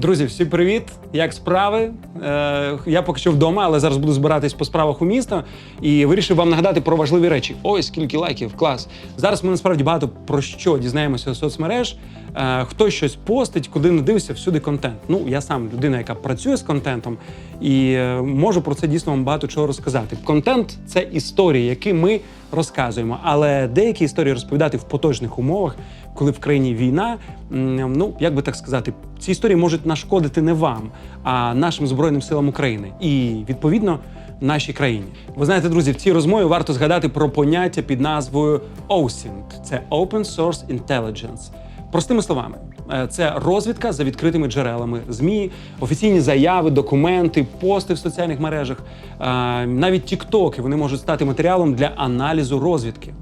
Друзі, всім привіт! Як справи? Е, я поки що вдома, але зараз буду збиратись по справах у місто і вирішив вам нагадати про важливі речі. Ой, скільки лайків, клас! Зараз ми насправді багато про що дізнаємося з соцмереж. Е, хтось щось постить, куди не дивишся, всюди контент. Ну, я сам людина, яка працює з контентом, і е, можу про це дійсно вам багато чого розказати. Контент це історії, які ми розказуємо, але деякі історії розповідати в поточних умовах, коли в країні війна, ну як би так сказати, ці історії можуть нашкодити не вам, а нашим збройним силам України і відповідно нашій країні. Ви знаєте, друзі, в цій розмові варто згадати про поняття під назвою OSINT – це Open Source Intelligence. Простими словами, е, це розвідка за відкритими джерелами, змі, офіційні заяви, документи, пости в соціальних мережах, е, навіть тіктоки вони можуть стати матеріалом для аналізу розвідки.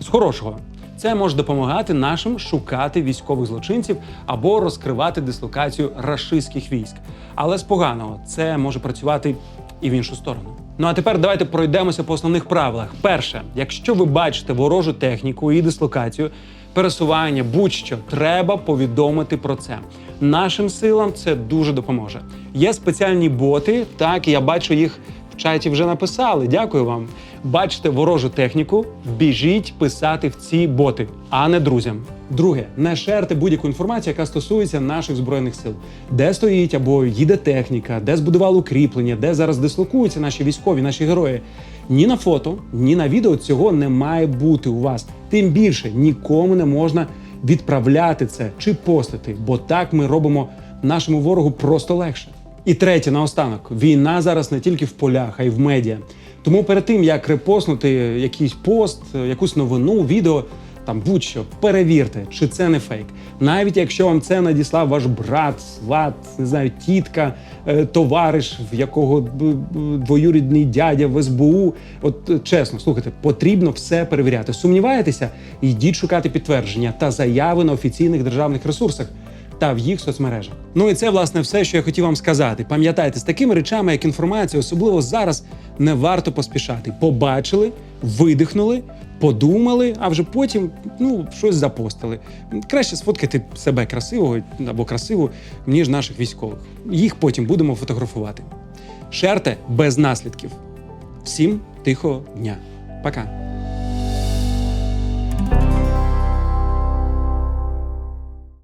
З хорошого це може допомагати нашим шукати військових злочинців або розкривати дислокацію рашистських військ. Але з поганого це може працювати і в іншу сторону. Ну а тепер давайте пройдемося по основних правилах. Перше, якщо ви бачите ворожу техніку і дислокацію, пересування, будь-що, треба повідомити про це. Нашим силам це дуже допоможе. Є спеціальні боти, так я бачу їх в чаті вже написали. Дякую вам. Бачите ворожу техніку, біжіть писати в ці боти, а не друзям. Друге, не шерте будь-яку інформацію, яка стосується наших збройних сил, де стоїть або їде техніка, де збудували укріплення, де зараз дислокуються наші військові, наші герої. Ні на фото, ні на відео цього не має бути у вас. Тим більше нікому не можна відправляти це чи постити, бо так ми робимо нашому ворогу просто легше. І третє, наостанок, війна зараз не тільки в полях, а й в медіа. Тому перед тим як репостнути якийсь пост, якусь новину, відео. Там будь-що перевірте, чи це не фейк. Навіть якщо вам це надіслав ваш брат, сват, не знаю, тітка, е, товариш, в якого б- двоюрідний дядя в СБУ. От е, чесно, слухайте, потрібно все перевіряти. Сумніваєтеся? Йдіть шукати підтвердження та заяви на офіційних державних ресурсах та в їх соцмережах. Ну і це власне все, що я хотів вам сказати. Пам'ятайте, з такими речами, як інформація, особливо зараз, не варто поспішати. Побачили, видихнули, подумали, а вже потім ну щось запостили. Краще сфоткати себе красивого або красиву, ніж наших військових. Їх потім будемо фотографувати. Шерте без наслідків. Всім тихого дня. Пока.